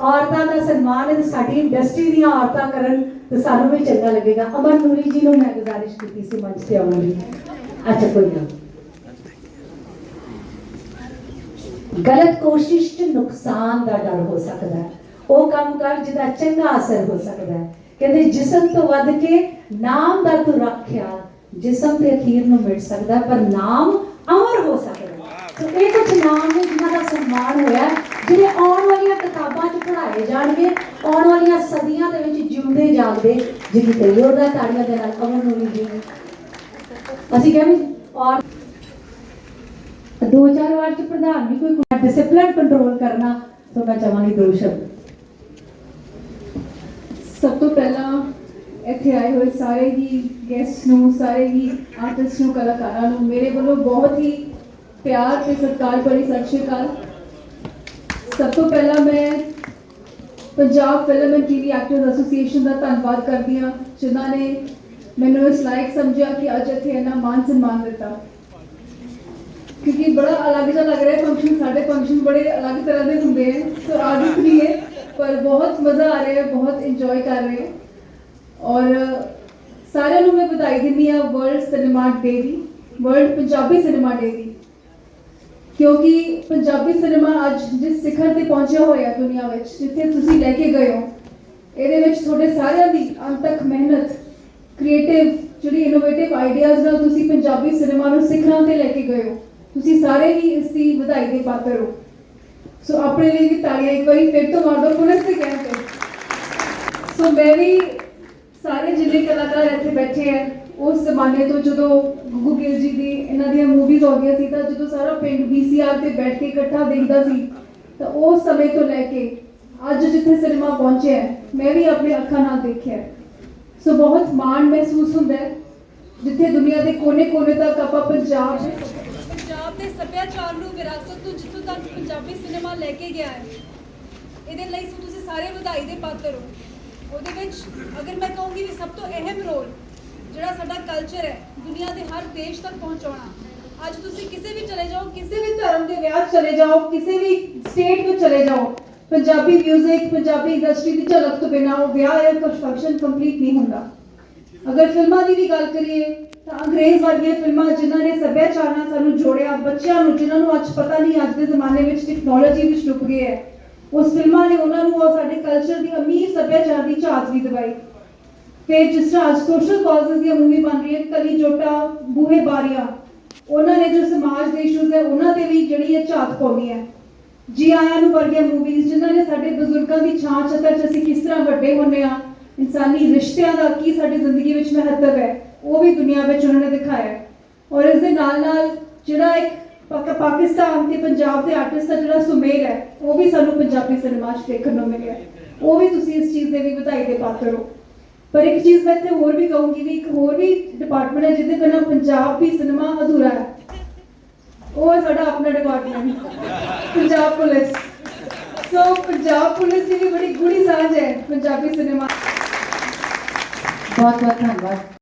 ਔਰਤਾਂ ਦਾ ਸਨਮਾਨ ਹੈ ਸਾਡੀ ਇੰਡਸਟਰੀ ਦੀਆਂ ਔਰਤਾਂ ਕਰਨ ਤੇ ਸਾਨੂੰ ਵੀ ਚੰਗਾ ਲੱਗੇਗਾ। ਅਮਨ ਨੂਰੀ ਜੀ ਨੂੰ ਮੈਂ ਗੁਜ਼ਾਰਿਸ਼ ਕੀਤੀ ਸੀ ਮੰਚ ਤੇ ਆਉਣ ਲਈ। ਅੱਛਾ, ਕੋਈ ਨਾ ਗਲਤ ਕੋਸ਼ਿਸ਼ 'ਚ ਨੁਕਸਾਨ ਦਾ ਡਰ ਹੋ ਸਕਦਾ ਹੈ। ਉਹ ਕੰਮ ਕਰ ਜਿਹਦਾ ਚੰਗਾ ਅਸਰ ਹੋ ਸਕਦਾ ਹੈ। ਕਹਿੰਦੇ, ਜਿਸਮ ਤੋਂ ਵੱਧ ਕੇ ਨਾਮ ਦਾ ਤੂੰ ਰੱਖਿਆ, ਜਿਸਮ ਤੇ ਅਖੀਰ ਨੂੰ ਮਿਟ ਸਕਦਾ ਪਰ ਨਾਮ ਅਮਰ ਹੋ ਸਕਦਾ ਹੈ। ਇਹ ਕੁਝ ਨਾਮ ਨੇ ਜਿਨ੍ਹਾਂ ਦਾ ਸਨਮਾਨ ਹੋਇਆ ਜਿਹੜੇ ਆਉਣ ਵਾਲੀਆਂ ਕਿਤਾਬਾਂ ਜਾਣਗੇ। ਆਉਣ ਵਾਲੀਆਂ ਸਦੀਆਂ ਦੇ ਵਿੱਚ ਜਿਉਂਦੇ ਜਾਗਦੇ ਜਿਹਦੀ ਤੇ ਉਹਦਾ ਤਾੜੀਆਂ ਦੇ ਨਾਲ ਅਮਰ ਨੂਰੀ ਜੀ ਅਸੀਂ ਕਹਿੰਦੇ ਔਰ ਦੋ ਚਾਰ ਵਾਰ ਚ ਪ੍ਰਧਾਨ ਵੀ ਕੋਈ ਡਿਸਪਲਿਨ ਕੰਟਰੋਲ ਕਰਨਾ ਤਾਂ ਮੈਂ ਚਾਹਾਂਗੀ ਦੋ ਸ਼ਬਦ ਸਭ ਤੋਂ ਪਹਿਲਾਂ ਇੱਥੇ ਆਏ ਹੋਏ ਸਾਰੇ ਹੀ ਗੈਸਟ ਨੂੰ, ਸਾਰੇ ਹੀ ਆਰਟਿਸਟ ਨੂੰ, ਕਲਾਕਾਰਾਂ ਨੂੰ, ਮੇਰੇ ਵੱਲੋਂ ਬਹੁਤ ਹੀ ਪਿਆਰ ਤੇ ਸਤਿਕਾਰ ਭਰੀ ਸਤਿ ਸ਼੍ਰੀ ਅਕਾਲ। ਸਭ ਤੋਂ ਪਹਿਲਾਂ ਮੈਂ Punjab film and TV actors association ਦਾ ਧੰਨਵਾਦ ਕਰਦੀ ਹਾਂ ਜਿਨ੍ਹਾਂ ਨੇ ਮੈਨੂੰ ਇਸ ਲਾਇਕ ਸਮਝਿਆ ਕਿ ਅੱਜ ਇੱਥੇ ਇੰਨਾ ਮਾਨ ਸਨਮਾਨ ਦਿੱਤਾ। ਕਿਉਂਕਿ ਬੜਾ ਅਲੱਗ ਜਿਹਾ ਲੱਗ ਰਿਹਾ ਫੰਕਸ਼ਨ ਸਾਡੇ ਫੰਕਸ਼ਨ ਬੜੇ ਅਲੱਗ ਤਰ੍ਹਾਂ ਦੇ ਹੁੰਦੇ ਹੈ ਸੋ ਆਦਤ ਨਹੀਂ ਹੈ, ਪਰ ਬਹੁਤ ਮਜ਼ਾ ਆ ਰਿਹਾ ਹੈ ਬਹੁਤ ਇੰਜੋਏ ਕਰ ਰਹੇ। ਹਾਂ ਔਰ ਸਾਰਿਆਂ ਨੂੰ ਮੈਂ ਵਧਾਈ ਦਿੰਦੀ ਆ ਵਰਲਡ ਸਿਨੇਮਾ ਡੇ ਦੀ ਵਰਲਡ ਪੰਜਾਬੀ ਸਿਨੇਮਾ ਡੇ ਦੀ। ਕਿਉਂਕਿ ਪੰਜਾਬੀ ਸਿਨੇਮਾ ਅੱਜ ਜਿਸ ਸਿਖਰ ਤੇ ਪਹੁੰਚਿਆ ਹੋਇਆ ਦੁਨੀਆ ਵਿੱਚ, ਜਿੱਥੇ ਤੁਸੀਂ ਲੈ ਕੇ ਗਏ ਹੋ, ਇਹਦੇ ਵਿੱਚ ਤੁਹਾਡੇ ਸਾਰਿਆਂ ਦੀ ਅੰਤਕ ਮਿਹਨਤ ਕ੍ਰੀਏਟਿਵ ਜਿਹੜੀ ਇਨੋਵੇਟਿਵ ਆਈਡੀਆਜ਼ ਨਾਲ ਤੁਸੀਂ ਪੰਜਾਬੀ ਸਿਨੇਮਾ ਨੂੰ ਸਿਖਰਾਂ ਤੇ ਲੈ ਕੇ ਗਏ ਹੋ, ਤੁਸੀਂ ਸਾਰੇ ਹੀ ਇਸ ਦੀ ਵਧਾਈ ਦੇ ਪਾਤਰ ਹੋ। ਸੋ ਆਪਣੇ ਲਈ ਵੀ ਤਾੜੀਆਂ ਇੱਕ ਵਾਰੀ ਫਿਰ ਤੋਂ ਮਾਰ ਦਿਓ, ਪੁਲਿਸ ਦੇ ਕਹਿਣ ਤੇ। ਸੋ ਮੈਂ ਵੀ ਸਾਰੇ ਜਿੰਨੇ ਕਲਾਕਾਰ ਇੱਥੇ ਬੈਠੇ ਆ ਉਸ ਜ਼ਮਾਨੇ ਤੋਂ ਜਦੋਂ ਗੁੱਗੂ ਗਿੱਲ ਜੀ ਦੀ ਇਹਨਾਂ ਦੀਆਂ ਮੂਵੀਜ਼ ਆਉਂਦੀਆਂ ਸੀ, ਤਾਂ ਜਦੋਂ ਸਾਰਾ ਪਿੰਡ ਵੀਸੀਆਰ ਤੇ ਬੈਠ ਕੇ ਇਕੱਠਾ ਦੇਖਦਾ ਸੀ, ਤਾਂ ਉਸ ਸਮੇਂ ਤੋਂ ਲੈ ਕੇ ਅੱਜ ਜਿੱਥੇ ਸਿਨੇਮਾ ਪਹੁੰਚਿਆ ਮੈਂ ਵੀ ਆਪਣੇ ਅੱਖਾਂ ਨਾਲ ਦੇਖਿਆ ਸੋ ਬਹੁਤ ਮਾਣ ਮਹਿਸੂਸ ਹੁੰਦਾ ਹੈ, ਜਿੱਥੇ ਦੁਨੀਆ ਦੇ ਕੋਨੇ-ਕੋਨੇ ਤੱਕ ਆਪਾਂ ਪੰਜਾਬ ਦੇ ਪੰਜਾਬ ਦੇ ਸੱਭਿਆਚਾਰ ਨੂੰ ਵਿਰਾਸਤ ਨੂੰ ਜਿੱਥੋਂ ਤੱਕ ਪੰਜਾਬੀ ਸਿਨੇਮਾ ਲੈ ਕੇ ਗਿਆ ਹੈ, ਇਹਦੇ ਲਈ ਤੁਸੀਂ ਸਾਰੇ ਵਧਾਈ ਦੇ ਪਾਤਰ ਹੋ। ਉਹਦੇ ਵਿੱਚ ਅਗਰ ਮੈਂ ਕਹੂੰਗੀ ਵੀ ਸਭ ਤੋਂ ਅਹਿਮ ਰੋਲ ਜਿਹੜਾ ਸਾਡਾ ਕਲਚਰ ਹੈ, ਦੁਨੀਆ ਦੇ ਹਰ ਦੇਸ਼ ਤੱਕ ਪਹੁੰਚਾਉਣਾ। ਅੱਜ ਤੁਸੀਂ ਕਿਸੇ ਵੀ ਚਲੇ ਜਾਓ, ਕਿਸੇ ਵੀ ਧਰਮ ਦੇ ਵਿਆਹ ਚਲੇ ਜਾਓ, ਕਿਸੇ ਵੀ ਸਟੇਟ ਵਿੱਚ ਚਲੇ ਜਾਓ, ਪੰਜਾਬੀ 뮤직 ਪੰਜਾਬੀ ਇੰਡਸਟਰੀ ਦੀ ਝਲਕ ਤੋਂ ਬਿਨਾਂ ਉਹ ਵਿਆਹ ਜਾਂ ਕੁਝ ਫੰਕਸ਼ਨ ਕੰਪਲੀਟ ਨਹੀਂ ਹੁੰਦਾ। ਅਗਰ ਫਿਲਮਾਂ ਦੀ ਵੀ ਗੱਲ ਕਰੀਏ, ਤਾਂ ਅੰਗਰੇਜ਼ ਵਰਗੀਆਂ ਫਿਲਮਾਂ ਜਿਨ੍ਹਾਂ ਨੇ ਸੱਭਿਆਚਾਰ ਨਾਲ ਸਾਨੂੰ ਜੋੜਿਆ, ਬੱਚਿਆਂ ਨੂੰ, ਜਿਨ੍ਹਾਂ ਨੂੰ ਅੱਜ ਪਤਾ ਨਹੀਂ, ਅੱਜ ਦੇ ਜ਼ਮਾਨੇ ਵਿੱਚ ਟੈਕਨੋਲੋਜੀ ਵਿੱਚ ਡੁੱਬ ਗਏ ਹੈ, ਉਸ ਫਿਲਮਾਂ ਨੇ ਉਹਨਾਂ ਨੂੰ ਉਹ ਸਾਡੇ ਕਲਚਰ ਦੀ ਅਮੀਰ ਸੱਭਿਆਚਾਰ ਦੀ ਝਾਤ ਵੀ ਦਿਵਾਈ। ਫਿਰ ਜਿਸ ਤਰ੍ਹਾਂ ਅੱਜ ਸੋਸ਼ਲ ਕਾਜ਼ਸ ਦੀਆਂ ਮੂਵੀ ਬਣ ਰਹੀ ਹੈ ਕਲੀ ਜੋਟਾ, ਬੂਹੇ ਬਾਰੀਆਂ, ਉਹਨਾਂ ਨੇ ਜੋ ਸਮਾਜ ਦੇ ਇਸ਼ੂਜ਼ ਹੈ, ਉਹਨਾਂ ਤੇ ਵੀ ਜਿਹੜੀ ਇਹ ਝਾਤ ਪਾਉਣੀ ਹੈ। ਜੀ ਆਇਆਂ ਨੂੰ ਵਰਗੀਆਂ ਮੂਵੀਜ਼ ਜਿਨ੍ਹਾਂ ਨੇ ਸਾਡੇ ਬਜ਼ੁਰਗਾਂ ਦੀ ਛਾਂ ਛੱਤਰ 'ਚ ਅਸੀਂ ਕਿਸ ਤਰ੍ਹਾਂ ਵੱਡੇ ਹੁੰਨੇ ਆ ਇਨਸਾਨੀ ਰਿਸ਼ਤਿਆਂ ਦਾ ਕੀ ਸਾਡੀ ਜ਼ਿੰਦਗੀ ਵਿੱਚ ਮਹੱਤਵ ਹੈ, ਉਹ ਵੀ ਦੁਨੀਆ ਵਿੱਚ ਉਹਨਾਂ ਨੇ ਦਿਖਾਇਆ ਔਰ ਇਸ ਦੇ ਨਾਲ ਨਾਲ ਜਿਹੜਾ ਇੱਕ ਪਾਕ- ਪਾਕਿਸਤਾਨ ਤੇ ਪੰਜਾਬ ਦੇ ਆਰਟਿਸਟ ਦਾ ਜਿਹੜਾ ਸੁਮੇਲ ਹੈ, ਉਹ ਵੀ ਸਾਨੂੰ ਪੰਜਾਬੀ ਸਿਨੇਮਾ 'ਚ ਦੇਖਣ ਨੂੰ ਮਿਲਿਆ ਉਹ ਵੀ ਤੁਸੀਂ ਇਸ ਚੀਜ਼ ਦੇ ਵੀ ਵਧਾਈ ਦੇ ਪਾਤਰ ਹੋ। ਪਰ ਇੱਕ ਚੀਜ਼ ਮੈਂ ਇੱਥੇ ਹੋਰ ਵੀ ਕਹੂੰਗੀ ਵੀ ਇੱਕ ਹੋਰ ਵੀ ਡਿਪਾਰਟਮੈਂਟ ਹੈ ਜਿਹਦੇ ਬਿਨਾਂ ਵੀ ਸਿਨੇਮਾ ਅਧੂਰਾ ਹੈ। ਉਹ ਹੈ ਸਾਡਾ ਆਪਣਾ department Punjab police. So Punjab police ਦੀ ਵੀ ਬੜੀ ਗੂੜੀ ਸਾਂਝ ਹੈ, ਪੰਜਾਬੀ ਸਿਨੇਮਾ ਬਹੁਤ ਬਹੁਤ ਧੰਨਵਾਦ।